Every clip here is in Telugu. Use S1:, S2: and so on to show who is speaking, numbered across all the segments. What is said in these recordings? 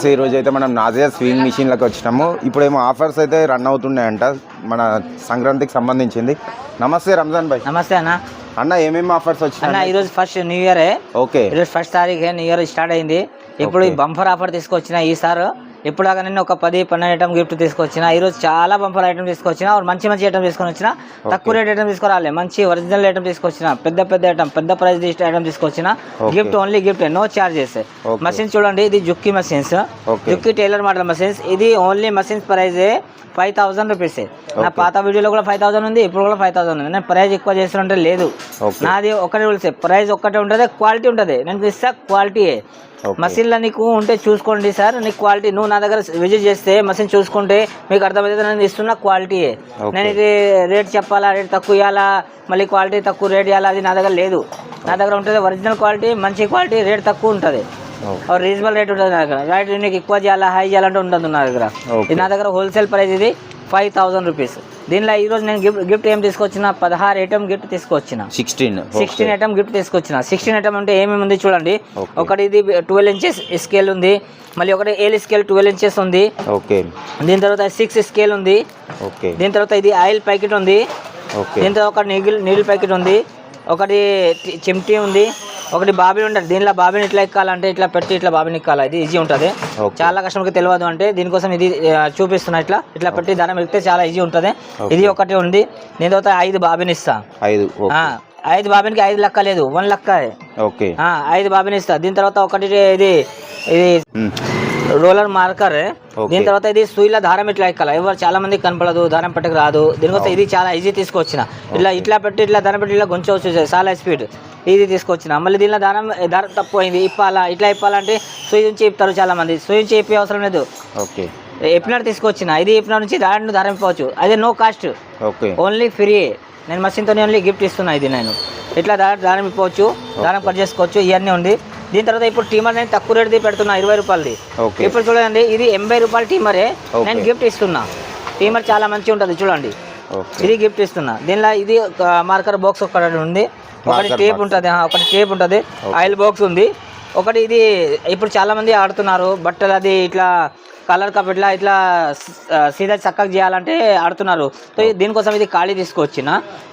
S1: సో ఈ రోజు అయితే మనం నాజియా స్వింగ్ మిషన్లకు వచ్చినాము. ఇప్పుడేమో ఆఫర్స్ అయితే రన్ అవుతున్నాయంట మన సంక్రాంతికి సంబంధించింది. నమస్తే రంజాన్ భాయ్.
S2: నమస్తే అన్న.
S1: అన్న ఏమేమి ఆఫర్స్
S2: అన్న
S1: వచ్చినాయి
S2: ఈరోజు ఫస్ట్ న్యూ ఇయరే
S1: ఓకే.
S2: ఈరోజు ఫస్ట్ తారీఖే న్యూ ఇయర్ స్టార్ట్ అయింది. ఇప్పుడు ఈ. బంపర్ ఆఫర్ తీసుకొచ్చిన ఈసారి ఇప్పుడు దాకా నేను ఒక పది పన్నెండు ఐటమ్ గిఫ్ట్ తీసుకొచ్చిన ఈరోజు చాలా బంపర్ ఐటమ్ తీసుకొచ్చిన మంచి మంచి ఐటమ్ తీసుకొని వచ్చిన తక్కువ రేట్ ఐటమ్ తీసుకురాలే మంచి ఒరిజినల్ ఐటమ్ తీసుకొచ్చిన పెద్ద పెద్ద ఐటమ్ పెద్ద ప్రైస్ ఐటమ్ తీసుకొచ్చిన. Gift only gift no charges. Machines చూడండి ఇది Juki machines. Juki tailor model machines ఇది only machines price five thousand rupees నా. పాత వీడియోలో కూడా ఫైవ్ థౌసండ్ ఉంది ఇప్పుడు కూడా ఫైవ్ థౌసండ్ ఉంది. నేను ప్రైస్ ఎక్కువ చేస్తుంటే లేదు. నాది ఒకటే రూల్స్ ప్రైస్ ఒక్కటే ఉంటుంది క్వాలిటీ ఉంటుంది. నేను ఇస్తా క్వాలిటీ
S1: Okay.
S2: మషిన్లో నీకు ఉంటే చూసుకోండి సార్. నీకు క్వాలిటీ నువ్వు నా దగ్గర విజిట్ చేస్తే మషిన్ చూసుకుంటే మీకు అర్థమైతే నేను ఇస్తున్న క్వాలిటీ
S1: Okay.
S2: నేను ఇది రేట్ చెప్పాలా రేట్ తక్కువ ఇవ్వాలా మళ్ళీ క్వాలిటీ తక్కువ రేట్ ఇవ్వాలా అది నా దగ్గర లేదు. నా దగ్గర ఉంటుంది ఒరిజినల్ క్వాలిటీ మంచి క్వాలిటీ రేట్ తక్కువ ఉంటుంది. రీజనబుల్ రేట్ ఉంటుంది నా దగ్గర. రైట్ నీకు ఎక్కువ చేయాలా హై చేయాలంటే ఉంటుంది నా దగ్గర. ఇది నా దగ్గర హోల్సేల్ ప్రైస్ ఇది. Five thousand rupees. దీనిలో ఈరోజు నేను గిఫ్ట్ గిఫ్ట్ ఏం తీసుకొచ్చిన? పదహారు ఐటమ్ గిఫ్ట్ తీసుకొచ్చిన.
S1: సిక్స్టీన్
S2: సిక్స్టీన్ ఐటమ్ గిఫ్ట్ తీసుకొచ్చిన. సిక్స్టీన్ ఐటమ్ అంటే ఏమేమి ఉంది చూడండి. ఒకటి ఇది ట్వెల్వ్ ఇంచెస్ స్కేల్ ఉంది. మళ్ళీ ఒకటి ఏల్ స్కేల్ ట్వెల్వ్ ఇంచెస్ ఉంది.
S1: ఓకే.
S2: దీని తర్వాత సిక్స్ స్కేల్ ఉంది.
S1: ఓకే.
S2: దీని తర్వాత ఇది ఆయిల్ ప్యాకెట్ ఉంది. దీని తర్వాత ఒక నీగిల్ నీడిల్ ప్యాకెట్ ఉంది. ఒకటి చిమ్టీ ఉంది. ఒకటి బాబిన్ ఉంటుంది దీనిలో బాబిన్ ఇట్లా ఎక్కాలంటే ఇట్లా పెట్టి ఇట్లా బాబిన్ ఎక్కాలి. ఇది ఈజీ ఉంటుంది. చాలా కస్టమర్కి తెలియదు అంటే దీనికోసం ఇది చూపిస్తున్నా ఇట్లా. ఇట్లా పెట్టి దానం ఎక్కితే చాలా ఈజీ ఉంటుంది. ఇది ఒకటి ఉంది. దీని తర్వాత ఐదు బాబిన్ ఇస్తా.
S1: ఐదు
S2: ఐదు బాబిన్కి ఐదు లెక్క లేదు. వన్ లెక్క.
S1: ఓకే.
S2: ఐదు బాబిన్ ఇస్తా. దీని తర్వాత ఒకటి ఇది ఇది. Roller marker. దీని తర్వాత ఇది సూయిలో దారం ఇట్లా ఎక్కాలి. ఎవరు చాలా మంది కనపడదు దారం పట్టకు రాదు. దీనికోసం ఇది చాలా ఈజీ తీసుకొచ్చిన. ఇట్లా ఇట్లా పెట్టి ఇట్లా దారం పెట్టి ఇట్లా గుంచవచ్చు చాలా స్పీడ్ ఇది తీసుకొచ్చిన. మళ్ళీ దీనిలో దారం దారం తక్కువ అయింది ఇప్పాలా ఇట్లా ఇప్పాలంటే సూయి నుంచి ఇప్పుతారు చాలా మంది. సూయి నుంచి ఇప్పే అవసరం లేదు.
S1: ఓకే.
S2: ఎప్పినట్టు తీసుకొచ్చిన. ఇది ఇప్పిన నుంచి దాని దారం ఇప్పవచ్చు. అదే no cost
S1: okay.
S2: Only free నేను మషిన్తో ఓన్లీ గిఫ్ట్ ఇస్తున్నా ఇది నేను. ఇట్లా దారం ఇప్పవచ్చు. దారం కట్ చేసుకోవచ్చు ఇవన్నీ ఉంది. దీని తర్వాత ఇప్పుడు టీమర్ నేను తక్కువ రేటుది పెడుతున్నా ఇరవై రూపాయలది. ఇప్పుడు చూడండి ఇది ఎనభై రూపాయల టీమరే. నేను గిఫ్ట్ ఇస్తున్నా. టీమర్ చాలా మంచిగా ఉంటుంది చూడండి. ఇది గిఫ్ట్ ఇస్తున్నా. దీనిలో ఇది మార్కర్ బాక్స్ ఒకటి ఉంది. ఒకటి టేప్. ఉంటుంది ఒకటి టేప్ ఉంటుంది ఆయిల్ బాక్స్ ఉంది. ఒకటి ఇది ఇప్పుడు చాలా మంది ఆడుతున్నారు బట్టలు అది ఇట్లా కలర్ కప్ ఇట్లా ఇట్లా సీదా చక్కగా చేయాలంటే ఆడుతున్నారు. సో దీనికోసం ఇది ఖాళీ తీసుకొచ్చిన.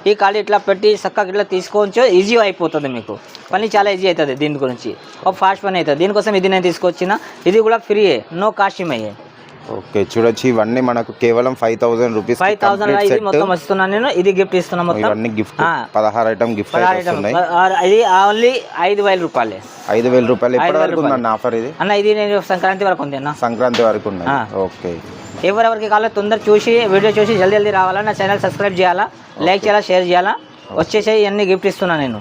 S2: ఈ ఖాళీ ఇట్లా పెట్టి చక్కగా ఇట్లా తీసుకోవచ్చు ఈజీ అయిపోతుంది మీకు. పని చాలా ఈజీ అవుతుంది దీని గురించి. ఒక ఫాస్ట్ పని అవుతుంది. దీనికోసం ఇది నేను తీసుకొచ్చిన. ఇది కూడా ఫ్రీయే నో కాస్ట్యూమ్ అయ్యే.
S1: ఓకే చూడొచ్చు. ఇవన్నీ మనకు కేవలం five thousand rupees
S2: five thousand ఇది మొత్తం వస్తున్నాను నేను. ఇది గిఫ్ట్ ఇస్తున్నా మొత్తం.
S1: ఇవన్నీ గిఫ్ట్. పదహారు ఐటమ్ గిఫ్ట్
S2: ఇది ఓన్లీ ఐదు వేల రూపాయలే.
S1: ఐదు వేల రూపాయలు. ఎప్పటి వరకు ఉందన్న ఆఫర్ ఇది?
S2: అన్న ఇది నేను సంక్రాంతి వరకు ఉంది అన్న.
S1: సంక్రాంతి వరకు
S2: ఆ.
S1: ఓకే.
S2: ఎవరెవరికి కావాలో తొందర చూసి వీడియో చూసి జల్దీ జల్దీ రావాలా? నా ఛానల్ సబ్స్క్రైబ్ చేయాలా? లైక్ చేయాలా? షేర్ చేయాలా? వచ్చేసి ఇవన్నీ గిఫ్ట్ ఇస్తున్నా నేను.